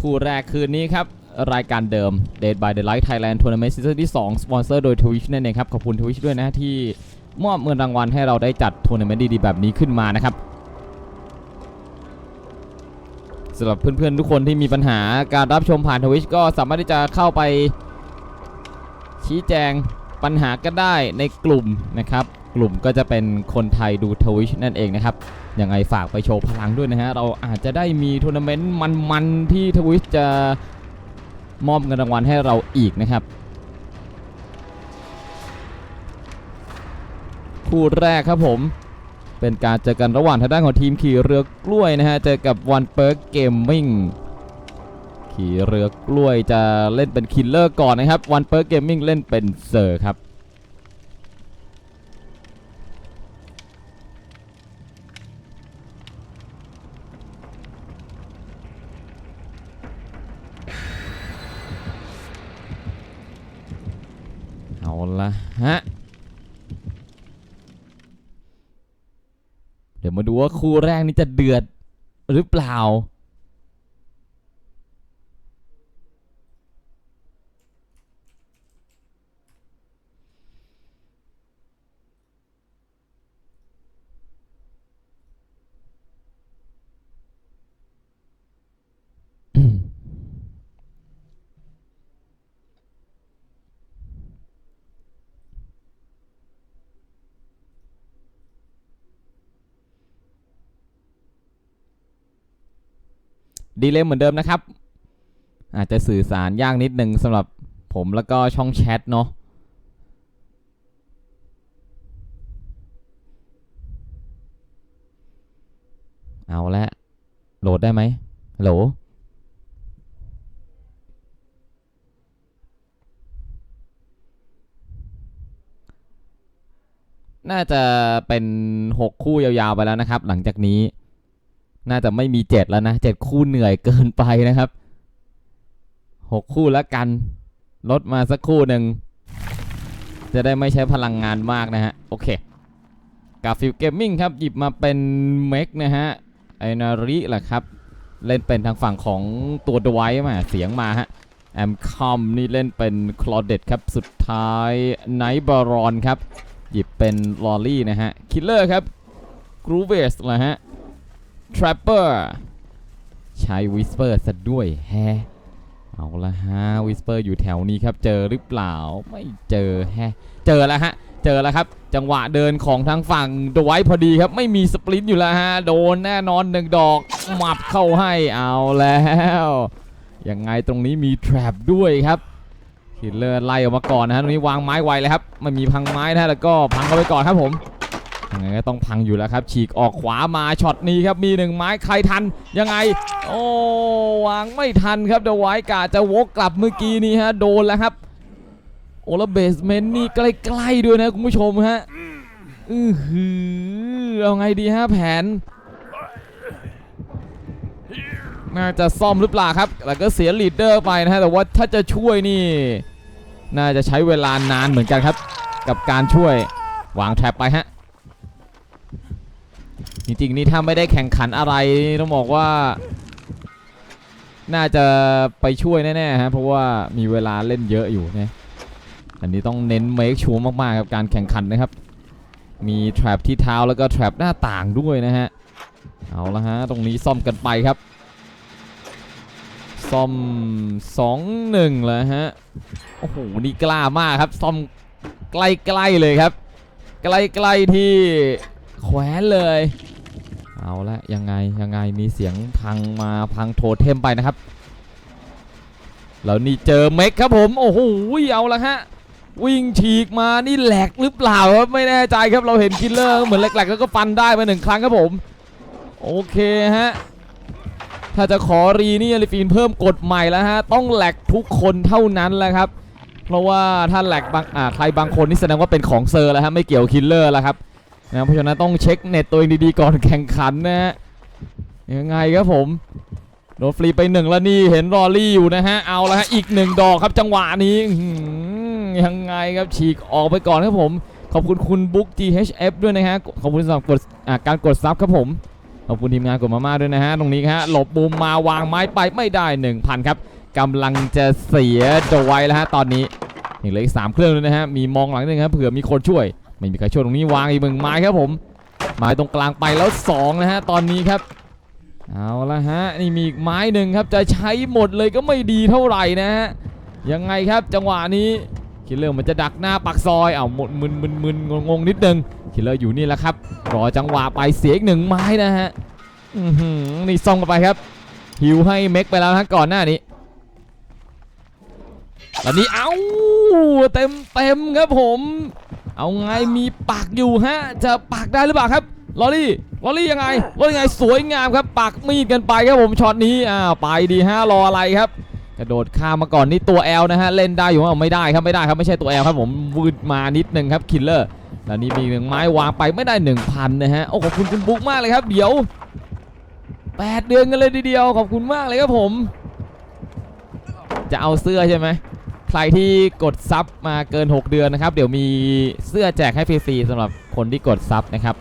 คู่แรกคืนนี้ครับ รายการเดิม Dead by the Light Thailand Tournament Season ที่ 2 สปอนเซอร์โดย Twitch นั่นเองครับ ขอบคุณ Twitch ด้วยนะที่มอบเงินรางวัลให้เราได้จัดทัวร์นาเมนต์ดีๆ แบบนี้ขึ้นมานะครับสำหรับเพื่อนๆ ทุกคนที่มีปัญหาการรับชมผ่าน Twitch ก็สามารถที่จะเข้าไป ชี้แจงปัญหาก็ได้ในกลุ่มนะครับ กลุ่มก็จะเป็นคนไทยดู Twitch นั่นเองนะครับ ยังไงฝากไปโชว์พลังด้วยนะฮะ เราอาจจะได้มีทัวร์นาเมนต์มันๆ ที่ทวิชจะมอบเงินรางวัลให้เราอีกนะครับ คู่แรกครับผม เป็นการเจอกันระหว่างทางด้านของทีมขี่เรือกล้วยนะฮะ เจอกับวันเปิร์กเกมมิ่งขี่เรือกล้วยจะเล่นเป็นคิลเลอร์ก่อนนะครับวันเปิร์กเกมมิ่งเล่นเป็นเซอร์ครับ เอาละฮะ เดี๋ย ว่าคู่แรกนี้จะเดือดหรือเปล่า ดีเลยเหมือนเดิมนะครับ อาจจะสื่อสารยากนิดนึงสำหรับผมแล้วก็ช่องแชทเนาะเอาละโหลดได้ไหมโหลน่าจะเป็น 6 คู่ยาวๆไปแล้วนะครับ หลังจากนี้ น่าจะไม่มีเจ็ดแล้วนะเจ็ดคู่เหนื่อยเกินไปนะครับหกคู่แล้วกัน ลดมาสักคู่หนึ่ง จะได้ไม่ใช้พลังงานมากนะฮะ โอเคกาฟิลเกมมิ่งครับ หยิบมาเป็นเมกนะฮะ ไอนาริแหละครับ เล่นเป็นทางฝั่งของตัวดไวมาเสียงมาฮะ แอมคอมนี่เล่นเป็นคลอเดตครับ สุดท้ายไนบารอนครับ หยิบเป็นลอรี่นะฮะ คิลเลอร์ครับกรูเวสแหละฮะ Trapper ใช้ Whisper ซะด้วยแฮะเอาละฮะ Whisper อยู่แถวนี้ครับ เจอหรือเปล่า ไม่เจอแฮะเจอแล้วฮะ เจอแล้วครับ จังหวะเดินของทางฝั่งดไว้พอดีครับ ไม่มีสปรินต์อยู่แล้วฮะ โดนแน่นอนหนึ่งดอก หมับเข้าให้ เอาแล้วยังไงตรงนี้มี Trap ด้วยครับคิลเลอร์ไล่ออกมาก่อนนะฮะตรงนี้วางไม้ไวเลยครับไม่มีพังไม้นะแล้วก็พังเข้าไปก่อนครับผม ยังไงก็ต้องพังอยู่แล้วครับ ฉีกออกขวามาช็อตนี้ครับมีหนึ่งไม้ใครทันยังไง โอ้วางไม่ทันครับเดอะไวท์กาจะวกกลับเมื่อกี้นี้ฮะโดนแล้วครับ โอ้แล้วเบสเมนต์นี่ใกล้ๆด้วยนะคุณผู้ชมฮะอือหือเอาไงดีฮะแผน น่าจะซ่อมหรือเปล่าครับ แล้วก็เสียลีดเดอร์ไปนะฮะแต่ว่าถ้าจะช่วยนี่ น่าจะใช้เวลานานเหมือนกันครับ กับการช่วยวางแท็บไปฮะ จริงๆนี่ถ้าไม่ได้แข่งขันอะไรต้องบอกว่า น่าจะไปช่วยแน่ๆฮะเพราะว่ามีเวลาเล่นเยอะอยู่นะอันนี้ต้องเน้นเมคชัวร์มากๆกับการแข่งขันนะครับ มีแทรปที่เท้าแล้วก็แทรปหน้าต่างด้วยนะฮะเอาละฮะตรงนี้ซ่อมกันไปครับ ซ่อม2-1เลยฮะโอ้โหนี่กล้ามากครับ ซ่อมใกล้ๆเลยครับ ใกล้ๆที่แขวนเลย เอาละยังไงยังไงมีเสียงพังมาพังโทเทมไปนะครับแล้วนี่เจอเมกครับผมโอ้โหเอาละฮะวิ่งฉีกมานี่แหลกหรือเปล่าครับไม่แน่ใจครับเราเห็นคิลเลอร์เหมือนแหลกๆแล้วก็ฟันได้มาหนึ่งครั้งครับผมโอเคฮะถ้าจะขอรีนี่อลิฟีนเพิ่มกฎใหม่แล้วฮะต้องแหลกทุกคนเท่านั้นแหละครับเพราะว่าถ้าแหลกบางอ่าใครบางคนนี่แสดงว่าเป็นของเซอร์แล้วฮะไม่เกี่ยวคิลเลอร์แล้วครับ นะเพราะฉะนั้นต้องเช็คเน็ตตัวเองดีๆก่อนแข่งขันนะฮะยังไงครับผมโดนฟรีไปหนึ่งแล้วนี่เห็นรอรี่อยู่นะฮะเอาละฮะอีกหนึ่งดอกครับจังหวะนี้ยังไงครับฉีกออกไปก่อนครับผม ขอบคุณคุณบุ๊ก GHF ด้วยนะฮะขอบคุณสำหรับกดอ่าการกดซับครับผมขอบคุณทีมงานกดมาม่าด้วยนะฮะตรงนี้ฮะหลบมุมมาวางไม้ไปไม่ได้ 1,000 ครับกำลังจะเสียโดไว้แล้วฮะตอนนี้ยังเหลืออีกสามเครื่องเลยนะฮะมีมองหลังนึงครับเผื่อมีคนช่วย ไม่มีใครช่วยตรงนี้วางอีกหนึ่งไม้ครับผมไม้ตรงกลางไปแล้วสองนะฮะตอนนี้ครับเอาละฮะนี่มีอีกไม้หนึ่งครับจะใช้หมดเลยก็ไม่ดีเท่าไหร่นะฮะยังไงครับจังหวะนี้คิลเลอร์มันจะดักหน้าปักซอยเอาหมดมึนมึนมึนงงงนิดนึงคิลเลอร์อยู่นี่แหละครับรอจังหวะไปเสียอีกหนึ่งไม้นะฮะนี่ซ่องกันไปครับหิวให้เม็กไปแล้วนะก่อนหน้านี้ตอนนี้เอ้าเต็มเต็มครับผม เอาไงมีปักอยู่ฮะ จะปักได้หรือเปล่าครับลอรี่ลอรี่ยังไงลอรี่ยังไงสวยงามครับปักมีดกันไปครับผมช็อตนี้อ้าวไปดีฮะรออะไรครับกระโดดข้ามมาก่อนนี่ตัว L นะฮะเล่นได้อยู่เอาไม่ได้ครับไม่ได้ครับไม่ใช่ตัว L ครับผมวืดมานิดนึงครับคิลเลอร์แล้วนี่มีหนึ่งไม้วางไปไม่ได้1,000นะฮะโอ้ขอบคุณคุณบุ๊กมากเลยครับ เดี๋ยว 8 เดือนกันเลยทีเดียวขอบคุณมากเลยครับผม จะเอาเสื้อใช่ไหม ใครที่กดซับมาเกิน 6 เดือนนะครับ เดี๋ยวมีเสื้อแจกให้ฟรีๆสำหรับคนที่กดซับนะครับ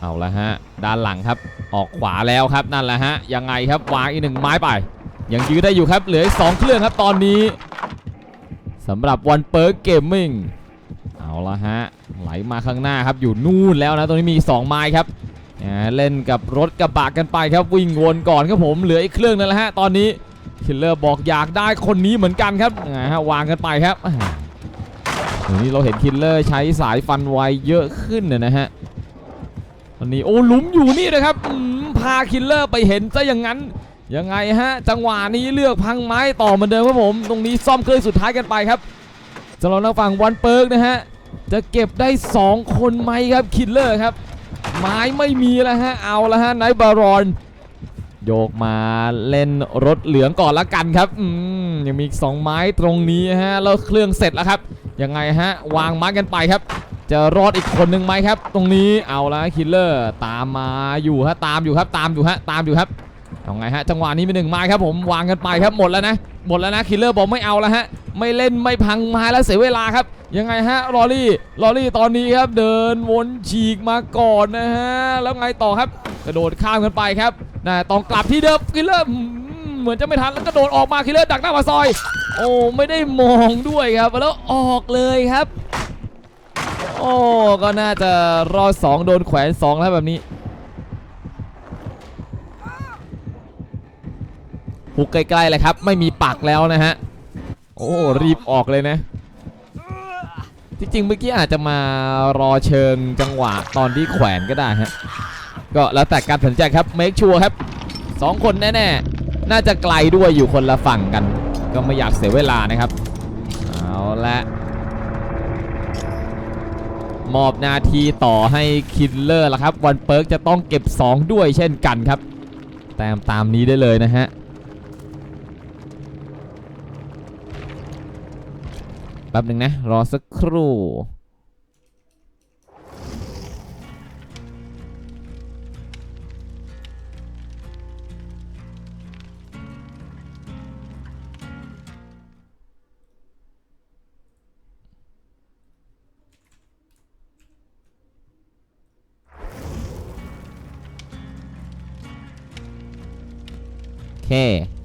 เอาละฮะ ด้านหลังครับ ออกขวาแล้วครับนั่นแหละฮะ ยังไงครับวางอีกหนึ่งไม้ไป ยังยื้อได้อยู่ครับ เหลือสองเครื่องครับตอนนี้สำหรับวันเปิร์กเกมมิ่งเอาละฮะ ไหลมาข้างหน้าครับอยู่นู่นแล้วนะตรงนี้มี 2 ไม้ครับ เล่นกับรถกระบะกันไปครับวิ่งวนก่อนครับผมเหลืออีกเครื่องนึงแล้วฮะตอนนี้คิลเลอร์บอกอยากได้คนนี้เหมือนกันครับอ่าฮะวางกันไปครับนี้เราเห็นคิลเลอร์ใช้สายฟันไวเยอะขึ้นเนยนะฮะวันนี้โอ้ลุมอยู่นี่นะครับพาคิลเลอร์ไปเห็นซะอย่างนั้นยังไงฮะจังหวะนี้เลือกพังไม้ต่อเหมือนเดิมครับผม ตรงนี้ซ่อมเครื่องสุดท้ายกันไปครับสำหรับทางฝั่งวันเปิร์กนะฮะจะเก็บได้ 2 คนไหมครับคิลเลอร์ครับ ไม้ไม่มีแล้วฮะ เอาแล้วฮะไนายบารอน โยกมาเล่นรถเหลืองก่อนละกันครับอืมยังมีอีกสองไม้ตรงนี้ฮะ แล้วเครื่องเสร็จแล้วครับ ยังไงฮะ วางไม้กันไปครับ จะรอดอีกคนหนึ่งไหมครับ ตรงนี้เอาละคิลเลอร์ตามมาอยู่ฮะตามอยู่ครับ ตามอยู่ฮะตามอยู่ครับ เอาไงฮะจังหวะนี้มีหนึ่งไม้ครับผมวางกันไปครับหมดแล้วนะหมดแล้วนะคิลเลอร์บอกไม่เอาแล้วฮะไม่เล่นไม่พังไม้แล้วเสียเวลาครับ ยังไงฮะลอรี่ลอรี่ตอนนี้ครับเดินวนฉีกมาก่อนนะฮะแล้วไงต่อครับ กระโดดข้ามกันไปครับนะต้องกลับที่เดิมคิลเลอร์เหมือนจะไม่ทันแล้วกระโดดออกมาคิลเลอร์ดักหน้าปาซอย โอ้ไม่ได้มองด้วยครับแล้วออกเลยครับ โอ้ก็น่าจะรอดสองโดนแขวนสองแล้วแบบนี้ หุกใกล้ๆเลยครับ ไม่มีปักแล้วนะฮะ โอ้รีบออกเลยนะ จริงๆเมื่อกี้อาจจะมารอเชิงจังหวะตอนที่แขวนก็ได้ฮะ ก็แล้วแต่การตัดสินใจครับเมคชัวร์ครับสองคนแน่ๆ น่าจะไกลด้วยอยู่คนละฝั่งกัน ก็ไม่อยากเสียเวลานะครับ เอาละมอบนาทีต่อให้คิลเลอร์ละครับวันเปิร์กจะต้องเก็บ 2 ด้วยเช่นกันครับ แต้มตามนี้ได้เลยนะฮะ แป๊บหนึ่งนะ รอสักครู่ โอเค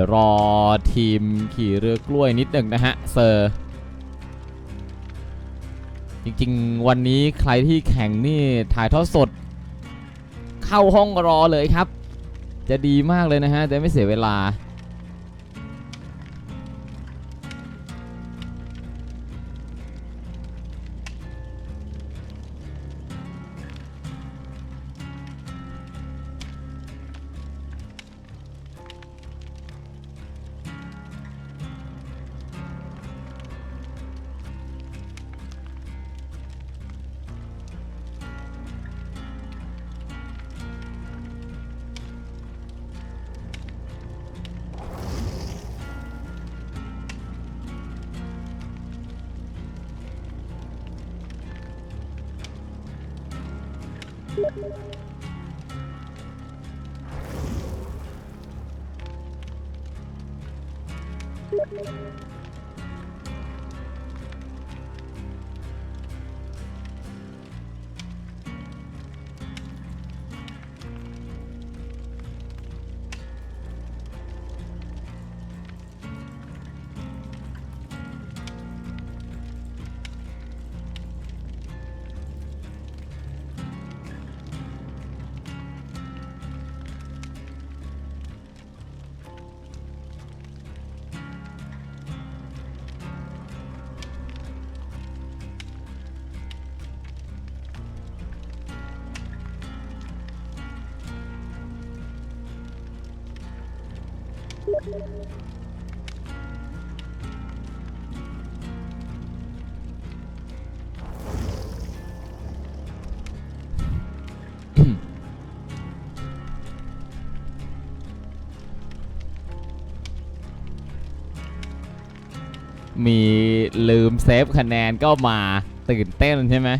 ดี๋ยวรอทีมขี่เรือกล้วยนิดหนึ่งนะฮะเซอร์จริงๆ วันนี้ใครที่แข่งนี่ถ่ายทอดสด เข้าห้องรอเลยครับ จะดีมากเลยนะฮะจะไม่เสียเวลา มีลืมเซฟคะแนนก็มาตื่นเต้นใช่ไหม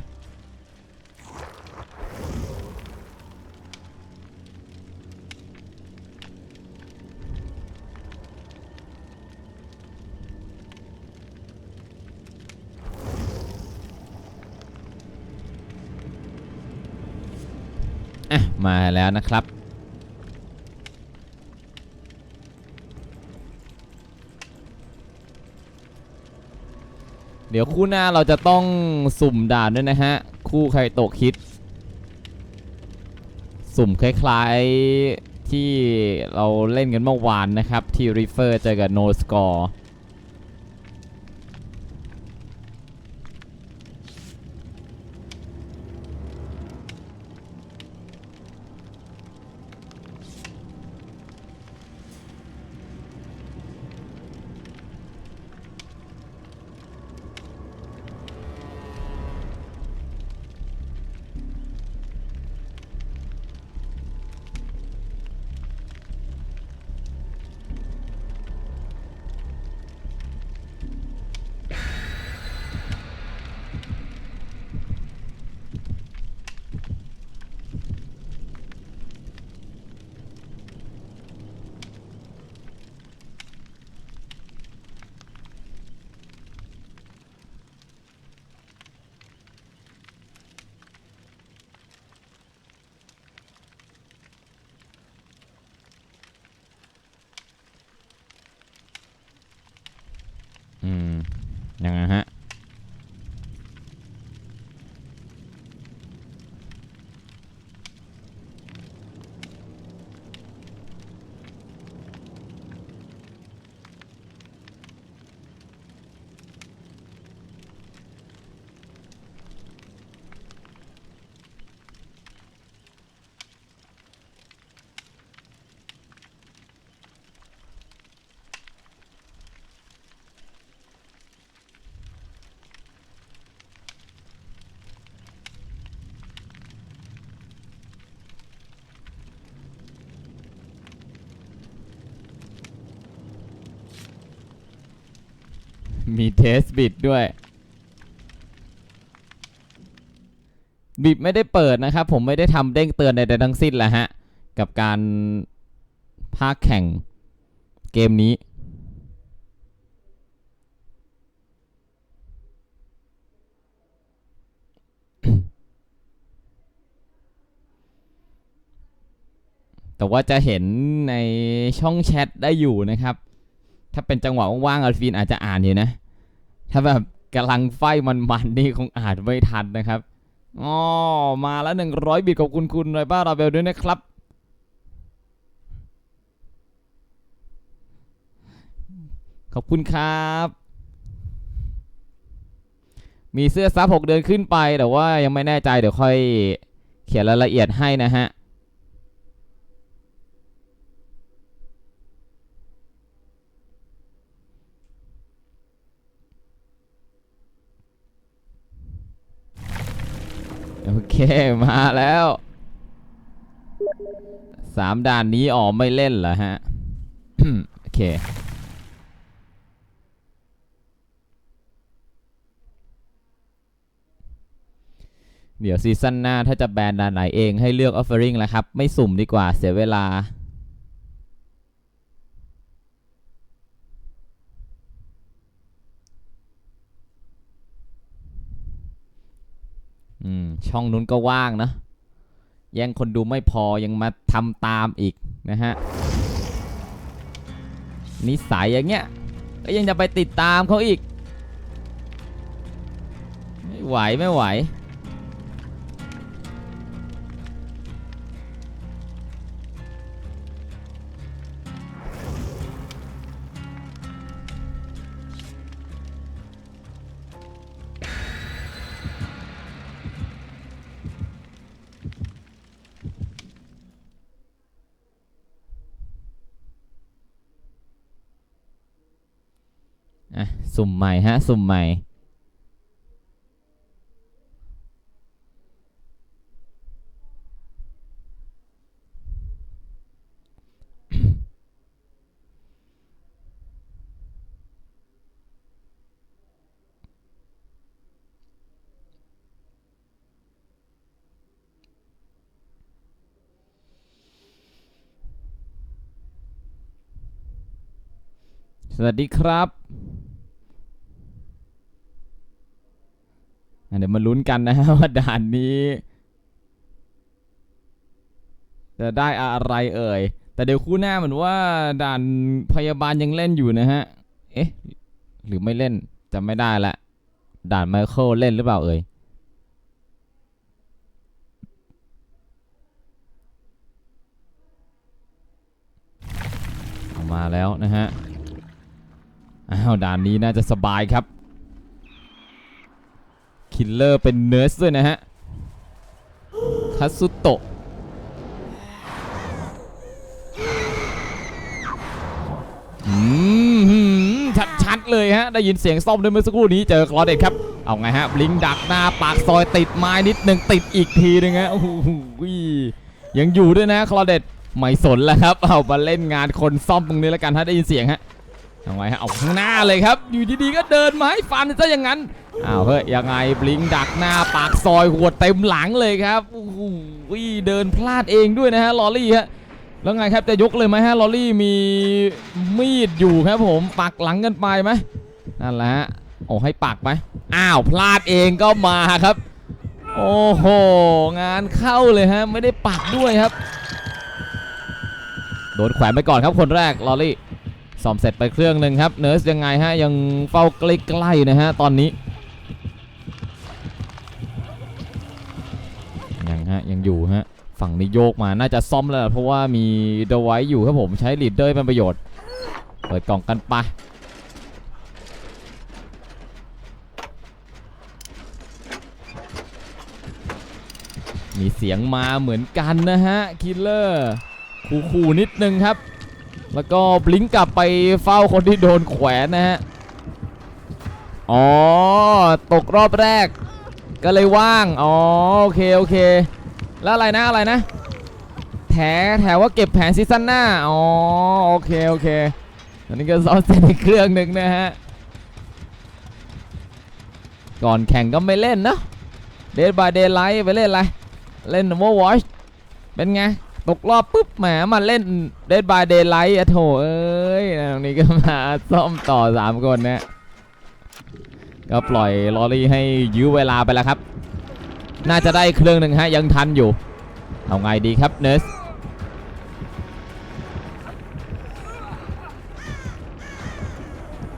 อะมาแล้วนะครับ เดี๋ยวคู่หน้าเราจะต้องสุ่มด่านด้วยนะฮะ คู่ใครตกคิด สุ่มคล้ายๆที่เราเล่นกันเมื่อวานนะครับ ที่ Refer เจอกับ No Score อื มีเทสบิดด้วย บิดไม่ได้เปิดนะครับ ผมไม่ได้ทำเด้งเตือนใดๆทั้งสิ้นแหละฮะ กับการภาคแข่งเกมนี้แต่ว่าจะเห็นในช่องแชทได้อยู่นะครับ ถ้าเป็นจังหวะว่างๆอัลฟีนอาจจะอ่านอยู่นะ ถ้าแบบกำลังไฟมันๆนี่คงอ่านไม่ทันนะครับอ๋อมาแล้วหนึ่งร้อยบิตขอบคุณคุณไรบ้าราเบลด้วยนะครับ ขอบคุณครับ มีเสื้อซับหกเดือนขึ้นไปแต่ว่ายังไม่แน่ใจเดี๋ยวค่อยเขียนรายละเอียดให้นะฮะ โอเค มาแล้วสามด่านนี้อ๋อไม่เล่นเหรอฮะ โอเค เดี๋ยวซีซั่นหน้าถ้าจะแบนด่านไหนเองให้เลือก offering แหละครับ ไม่สุ่มดีกว่าเสียเวลา อืมช่องนู้นก็ว่างนะแย่งคนดูไม่พอยังมาทำตามอีกนะฮะนิสัยอย่างเงี้ยก็ยังจะไปติดตามเขาอีก ไม่ไหวไม่ไหว ใหม่ฮะ สุ่มใหม่ สวัสดีครับ อะ เดี๋ยวมาลุ้นกันนะฮะว่าด่านนี้ จะได้อะไรเอ่ย แต่เดี๋ยวคู่หน้าเหมือนว่าด่านพยาบาลยังเล่นอยู่นะฮะ เอ๊ะ หรือไม่เล่นจำไม่ได้ละ ด่านไมเคิลเล่นหรือเปล่าเอ่ยเอามาแล้วนะฮะ อ้าวด่านนี้น่าจะสบายครับ คิลเลอร์เป็นเนิร์สด้วยนะฮะคัตสุโตะอืมชัดๆเลยฮะ ได้ยินเสียงซ่อมด้วยเมื่อสักครู่นี้เจอคลอเดตครับ เอาไงฮะ บลิงดักหน้าปากซอยติดไม้นิดหนึ่งติดอีกทีนึงฮะโอ้โหยังอยู่ด้วยนะคลอเดตไม่สนแล้วครับ เอามาเล่นงานคนซ่อมตรงนี้แล้วกันถ้าได้ยินเสียงฮะ เอาไงฮะเอาข้างหน้าเลยครับ อยู่ดีๆก็เดินมาให้ฟันซะอย่างนั้นอ้าวเฮ้ยยังไงบลิงดักหน้าปากซอยหัวเต็มหลังเลยครับโอ้โหเดินพลาดเองด้วยนะฮะลอรี่ฮะแล้วไงครับจะยกเลยไหมฮะลอรี่มีมีดอยู่ครับผมปักหลังกันไปไหมนั่นแหละฮะโอ้ให้ปักไหมอ้าวพลาดเองก็มาครับ โอ้โหงานเข้าเลยฮะไม่ได้ปักด้วยครับโดนแขวนไปก่อนครับคนแรกลอรี่ ซ่อมเสร็จไปเครื่องหนึ่งครับเนิร์สยังไงฮะยังเฝ้าใกล้ๆนะฮะตอนนี้ยังฮะยังอยู่ฮะฝั่งนี้โยกมาน่าจะซ่อมแล้วเพราะว่ามีเดไว้อยู่ครับผมใช้ลีดเดอร์เป็นประโยชน์เปิดกล่องกันไปะมีเสียงมาเหมือนกันนะฮะคิลเลอร์คู่ๆนิดนึงครับ แล้วก็บลิงกลับไปเฝ้าคนที่โดนแขวนนะฮะ อ๋อ ตกรอบแรก ก็เลยว่าง อ๋อ โอเค โอเค แล้วอะไรนะอะไรนะ แถแถว่าเก็บแผนซีซั่นหน้า อ๋อ โอเค โอเค อันนี้ก็ซ้อมเสร็จเครื่องหนึ่งนะฮะ ก่อนแข่งก็ไม่เล่นเนอะเด d บายเด y ไลท์ไปเล่นอะไร เล่น Overwatch เป็นไง ตกรอบปุ๊บแหมมาเล่น Dead by Daylight อะโถเอ้ยตรงนี้ก็มาซ่อมต่อ 3 คนนะก็ปล่อยลอรี่ให้ยื้อเวลาไปแล้วครับ น่าจะได้เครื่องหนึ่งฮะ ยังทันอยู่ เอาไงดีครับเนส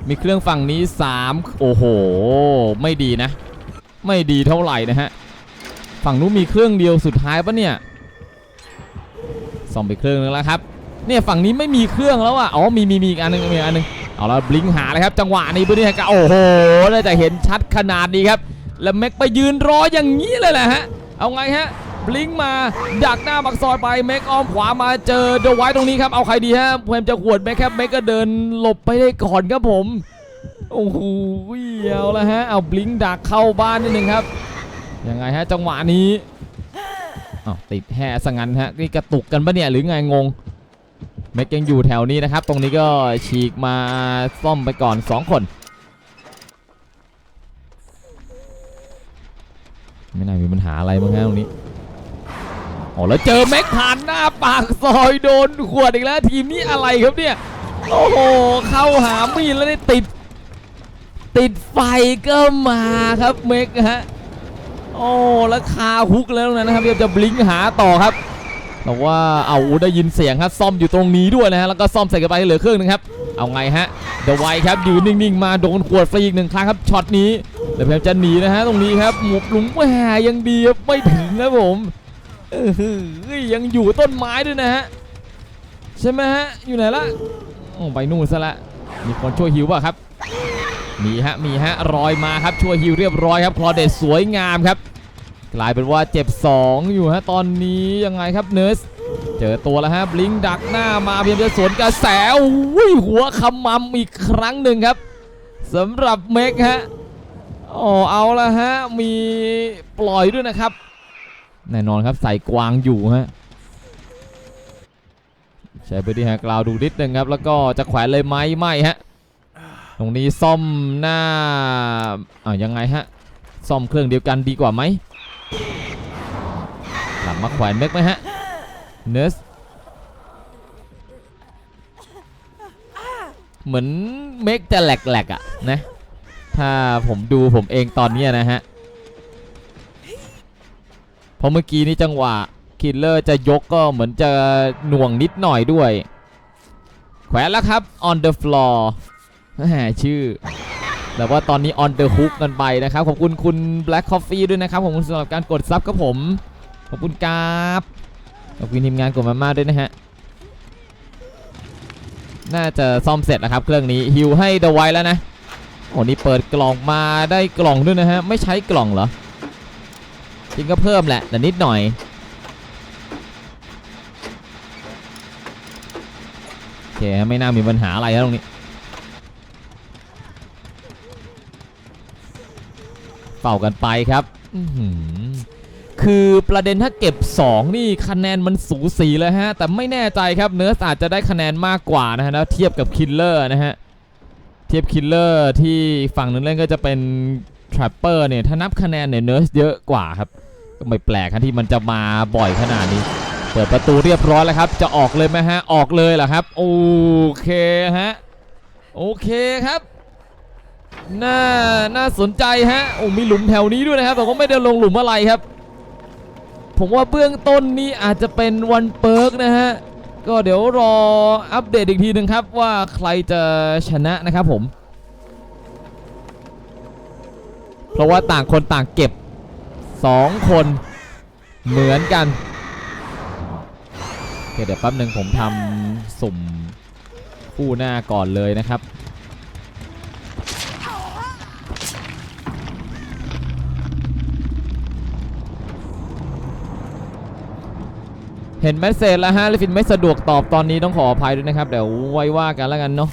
มีเครื่องฝั่งนี้ 3 โอ้โห ไม่ดีนะ ไม่ดีเท่าไหร่นะฮะ ฝั่งนู้นมีเครื่องเดียวสุดท้ายปะเนี่ย ซ่อมไปเครื่องนึงแล้วครับเนี่ยฝั่งนี้ไม่มีเครื่องแล้วอะอ๋อมีมีมีอีกอันหนึงมีอันหนึงเอาแล้วบลิงหาเลยครับจังหวะนี้พื้นที่กับโอ้โหน่าจะเห็นชัดขนาดนี้ครับ แล้วแม็กไปยืนรออย่างนี้เลยแหละฮะเอาไงฮะบลิงมาดักหน้าบักซอยไปแม็กอ้อมขวามาเจอเดอะไวท์ตรงนี้ครับเอาใครดีฮะพยายามจะขวดแม็กครับแม็กก็เดินหลบไปได้ก่อนครับผมโอ้โหเอาละฮะเอาบลิงดักเข้าบ้านนิดนึงครับยังไงฮะจังหวะนี้ อ้าวติดแห่สังันฮะนี่กระตุกกันปะเนี่ยหรือไงงงแม็กยังอยู่แถวนี้นะครับ ตรงนี้ก็ฉีกมาซ่อมไปก่อน 2 คน ไม่น่ามีปัญหาอะไรมั้งฮะตรงนี้โอ้แล้วเจอแม็กผ่านหน้าปากซอยโดนขวดอีกแล้วทีมนี้อะไรครับเนี่ย โอ้โห เข้าหามีแล้วได้ติด ติดไฟก็มาครับเมกฮะ โอ้แล้วคาฮุกแล้วนะครับเดี๋ยวจะบลิงหาต่อครับแต่ว่าเอาได้ยินเสียงครับซ่อมอยู่ตรงนี้ด้วยนะฮะแล้วก็ซ่อมใส่กันไปเหลือเครึ่องหนึงครับเอาไงฮะเดอะไวครับยืนนิ่งๆมาโดนขวดฟรีอีกหนึ่งครั้งครับช็อตนี้เดี๋ยวพยายามจะหนีนะฮะตรงนี้ครับหมุบหลุมแหมยังดีครับไม่ถึงนะผมเออยังอยู่ต้นไม้ด้วยนะฮะใช่ไหมฮะอยู่ไหนละโอ้ไปนู่นซะละมีคนช่วยฮิวป่ะครับ มีฮะมีฮะรอยมาครับช่วยฮิวเรียบร้อยครับคลอเดตสวยงามครับ กลายเป็นว่าเจ็บ 2 อยู่ฮะตอนนี้ยังไงครับเนิร์สเจอตัวแล้วฮะบลิงดักหน้ามาเพยายามจะสวนกระแสอุ้ยหัวขมำอีกครั้งหนึ่งครับสำหรับเมกฮะโอ้เอาละฮะมีปล่อยด้วยนะครับ แน่นอนครับใส่กวางอยู่ฮะใช้ไปที่ฮะกล่าวดูนิดนึงครับ แล้วก็จะแขวนเลยไหมไม่ฮะ ตรงนี้ซ่อมหน้าอ่ายังไงฮะ ซ่อมเครื่องเดียวกันดีกว่าไหมกลับมาแขวนเม็กไหมฮะ เนสเหมือนเมกจะแหลกๆอะนะ ถ้าผมดูผมเองตอนนี้นะฮะเพราะเมื่อกี้นี่จังหวะคิลเลอร์จะยกก็เหมือนจะหน่วงนิดหน่อยด้วย แขวนแล้วครับ on the floor แหมชื่อ แต่ว่าตอนนี้ on the hook กันไปนะครับ ขอบคุณคุณ Black Coffee ด้วยนะครับ ขอบคุณสำหรับการกดซับครับผม ขอบคุณกราบขอบคุณทีมงานกดมาม่าด้วยนะฮะ น่าจะซ่อมเสร็จแล้วครับเครื่องนี้ฮิวให้เดอะไวแล้วนะโอ้นี่เปิดกล่องมาได้กล่องด้วยนะฮะ ไม่ใช้กล่องเหรอจริงก็เพิ่มแหละแต่นิดหน่อยโอเคไม่น่ามีปัญหาอะไรแล้วตรงนี้ เป่ากันไปครับคือประเด็นถ้าเก็บ 2 นี่คะแนนมันสูสีเลยฮะ แต่ไม่แน่ใจครับเนื้อสอาจจะได้คะแนนมากกว่านะฮะเทียบกับคิลเลอร์นะฮะ เทียบคิลเลอร์ที่ฝั่งนึงเล่นก็จะเป็นทรัปเปอร์เนี่ยถ้านับคะแนนเนี่ยเนื้อเยอะกว่าครับ ก็ไม่แปลกครับที่มันจะมาบ่อยขนาดนี้ เปิดประตูเรียบร้อยแล้วครับ จะออกเลยไหมฮะ ออกเลยเหรอครับ โอเคฮะ โอเคครับ น่า น่าสนใจฮะ โอ้มีหลุมแถวนี้ด้วยนะครับ แต่ก็ไม่ได้ลงหลุมอะไรครับ ผมว่าเบื้องต้นนี้อาจจะเป็นวันเปิร์กนะฮะ ก็เดี๋ยวรออัปเดตอีกทีหนึ่งครับว่าใครจะชนะนะครับผม เพราะว่าต่างคนต่างเก็บ 2 คนเหมือนกันโอเคเดี๋ยวแป๊บหนึ่งผมทำสุ่มคู่หน้าก่อนเลยนะครับ เห็นแมสเซจแล้วฮะลิฟินไม่สะดวกตอบตอนนี้ต้องขออภัยด้วยนะครับ เดี๋ยวไว้ว่ากันแล้วกันเนาะ